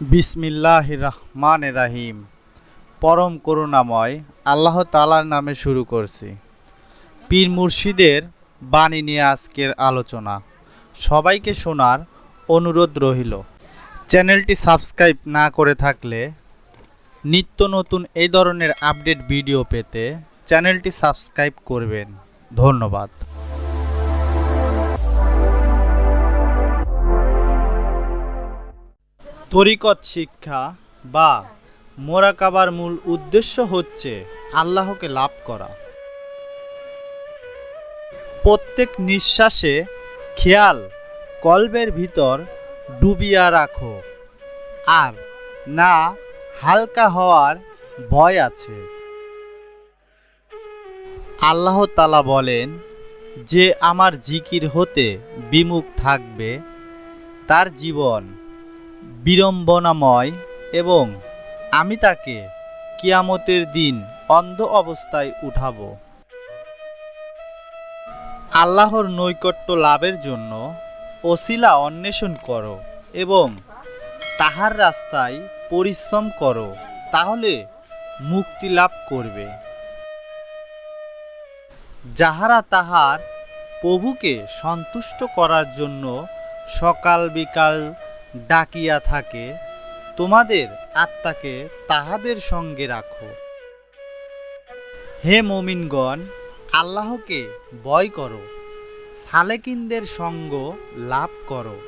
বিসমিল্লাহ রহমান রাহিম পরম করুণাময় আল্লাহ তালার নামে শুরু করছি। পীর মুর্শিদের বাণী নিয়ে আজকের আলোচনা। সবাইকে শোনার অনুরোধ রহিল চ্যানেলটি সাবস্ক্রাইব না করে থাকলে নিত্য নতুন এই ধরনের আপডেট ভিডিও পেতে চ্যানেলটি সাবস্ক্রাইব করবেন। ধন্যবাদ। তরিকত শিক্ষা বা মোরাকাবার মূল উদ্দেশ্য হচ্ছে আল্লাহকে লাভ করা। প্রত্যেক নিঃশ্বাসে খেয়াল কলবের ভিতর ডুবিয়া রাখো আর না হালকা হওয়ার ভয় আছে। আল্লাহ তালা বলেন, যে আমার জিকির হতে বিমুখ থাকবে, তার জীবন বিড়ম্বনাময় এবং আমি তাকে কিয়ামতের দিন অন্ধ অবস্থায় উঠাবো। আল্লাহর নৈকট্য লাভের জন্য অশিলা অন্বেষণ করো এবং তাহার রাস্তায় পরিশ্রম করো, তাহলে মুক্তি লাভ করবে। যাহারা তাহার প্রভুকে সন্তুষ্ট করার জন্য সকাল বিকাল ডাকিয়া থাকে, তোমাদের আত্মাকে তাহাদের সঙ্গে রাখো। হে মমিনগণ, আল্লাহকে ভয় করো, সালেকিনদের সঙ্গ লাভ করো।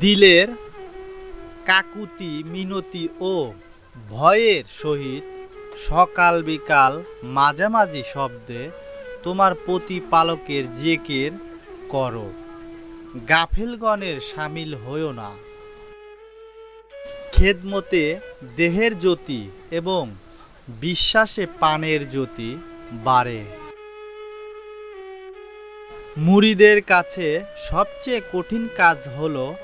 দিলের কাকুতি, মিনতি ও ভয়ের সহিত সকাল বিকাল মাঝামাঝি শব্দে তোমার প্রতিপালকের জেকের করো। গাফেলগণের সামিল হইও না। খেদমতে দেহের জ্যোতি এবং বিশ্বাসে পানের জ্যোতি বাড়ে। মুড়িদের কাছে সবচেয়ে কঠিন কাজ হল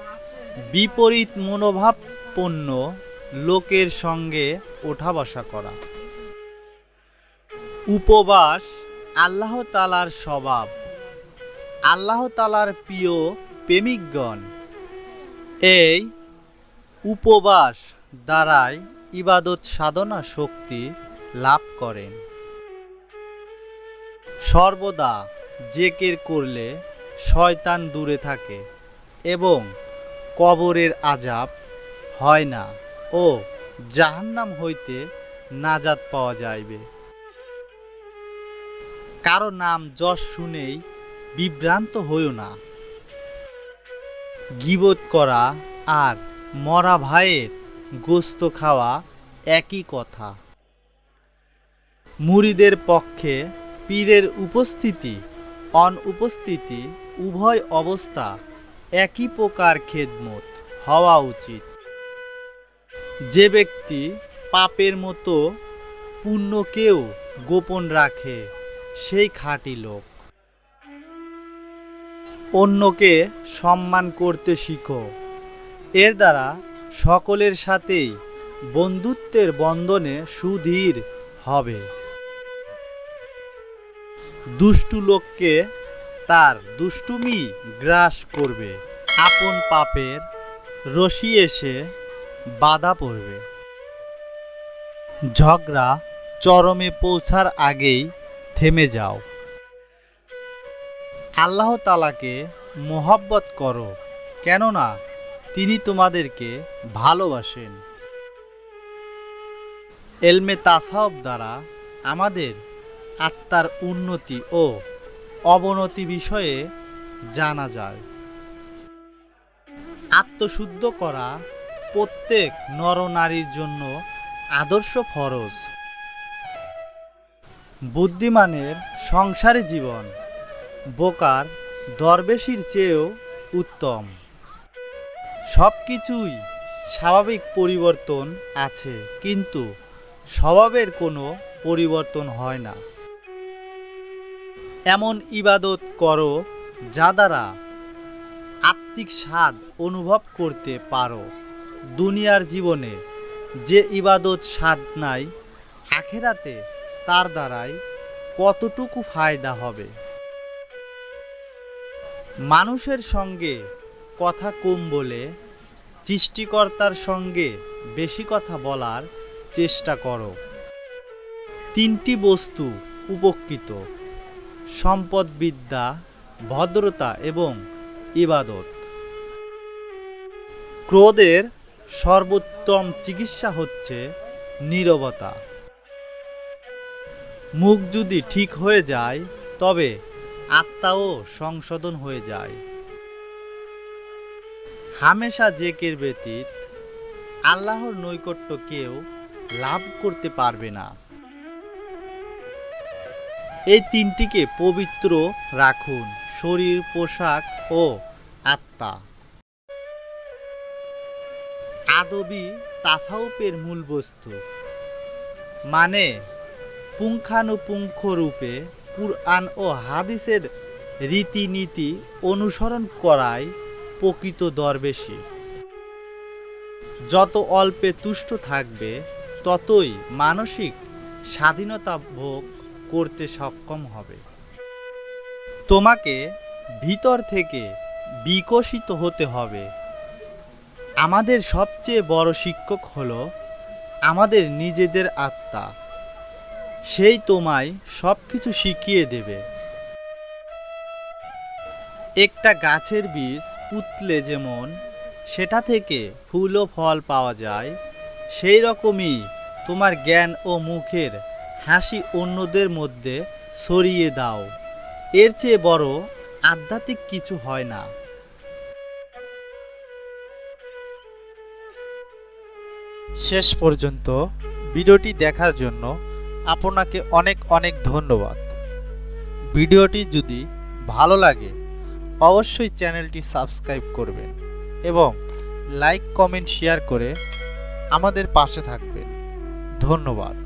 বিপরীত মনোভাবপন্ন লোকের সঙ্গে ওঠা বসা করা। উপবাস আল্লাহ তালার স্বভাব। আল্লাহ তালার প্রিয় প্রেমিকগণ। এই উপবাস দ্বারাই ইবাদত সাধনা শক্তি লাভ করেন। সর্বদা জেকের করলে শয়তান দূরে থাকে এবং কবরের আজাব হয় না ও জাহান্নাম হইতে নাজাত পাওয়া যাইবে। কারও নাম যশ শুনেই বিভ্রান্ত হইও না। গিবত করা আর মরা ভাইয়ের গোস্ত খাওয়া একই কথা। মুড়িদের পক্ষে পীরের উপস্থিতি, অনুপস্থিতি, উভয় অবস্থা একই প্রকার খেদমত হওয়া উচিত। যে ব্যক্তি পাপের মতো পুণ্যকেও গোপন রাখে, সেই খাঁটি লোক। অন্যকে সম্মান করতে শিখো। এর দ্বারা সকলের সাথেই বন্ধুত্বের বন্ধনে সুধীর হবে। দুষ্টু লোককে তার দুষ্টুমি গ্রাস করবে। আপন পাপের রশি এসে বাধা পড়বে। ঝগড়া চরমে পৌঁছার আগেই থেমে যাও। আল্লাহ তালাকে মোহব্বত করো, কেননা তিনি তোমাদেরকে ভালোবাসেন। এলমে তাসাব দ্বারা আমাদের আত্মার উন্নতি ও অবনতি বিষয়ে জানা যায়। আত্মশুদ্ধ করা প্রত্যেক নরনারীর জন্য আদর্শ ফরজ। বুদ্ধিমানের সংসারী জীবন বোকার দরবেশির চেয়েও উত্তম। সব কিছুই স্বাভাবিক পরিবর্তন আছে, কিন্তু স্বভাবের কোনো পরিবর্তন হয় না। এমন ইবাদত করো যা দ্বারা আত্মিক স্বাদ অনুভব করতে পারো। দুনিয়ার জীবনে যে ইবাদত স্বাদ নাই, আখেরাতে তার দ্বারাই কতটুকু ফায়দা হবে? মানুষের সঙ্গে কথা কম বলে, সৃষ্টিকর্তার সঙ্গে বেশি কথা বলার চেষ্টা করো। তিনটি বস্তু উপকৃত সম্পদ বিদ্যা ভদ্রতা এবং ইবাদত। ক্রোধের সর্বোত্তম চিকিৎসা হচ্ছে নীরবতা। মুখ যদি ঠিক হয়ে যায়, তবে আত্মাও সংশোধন হয়ে যায়। হামেশা জেকের ব্যতীত আল্লাহর নৈকট্য কেউ লাভ করতে পারবে না। এই তিনটিকে পবিত্র রাখুন, শরীর, পোশাক ও আত্মা। আদবি তাসাউপের মূল বস্তু মানে পুঙ্খানুপুঙ্খ রূপে কুরআন ও হাদিসের রীতিনীতি অনুসরণ করাই প্রকৃত দরবেশী যত অল্পে তুষ্ট থাকবে, ততই মানসিক স্বাধীনতা ভোগ করতে সক্ষম হবে। তোমাকে ভিতর থেকে বিকশিত হতে হবে। আমাদের সবচেয়ে বড় শিক্ষক হলো আমাদের নিজেদের আত্মা। সেই তোমায় সব কিছু শিখিয়ে দেবে। একটা গাছের বীজ পুতলে যেমন, সেটা থেকে ফুল ও ফল পাওয়া যায়, সেই রকমই তোমার জ্ঞান ও মুখের হাসি অন্যদের মধ্যে ছড়িয়ে দাও। এর চেয়ে বড় আধ্যাত্মিক কিছু হয় না। শেষ পর্যন্ত ভিডিওটি দেখার জন্য আপনাকে অনেক অনেক ধন্যবাদ। ভিডিওটি যদি ভালো লাগে, অবশ্যই চ্যানেলটি সাবস্ক্রাইব করবেন এবং লাইক, কমেন্ট, শেয়ার করে আমাদের পাশে থাকবেন। ধন্যবাদ।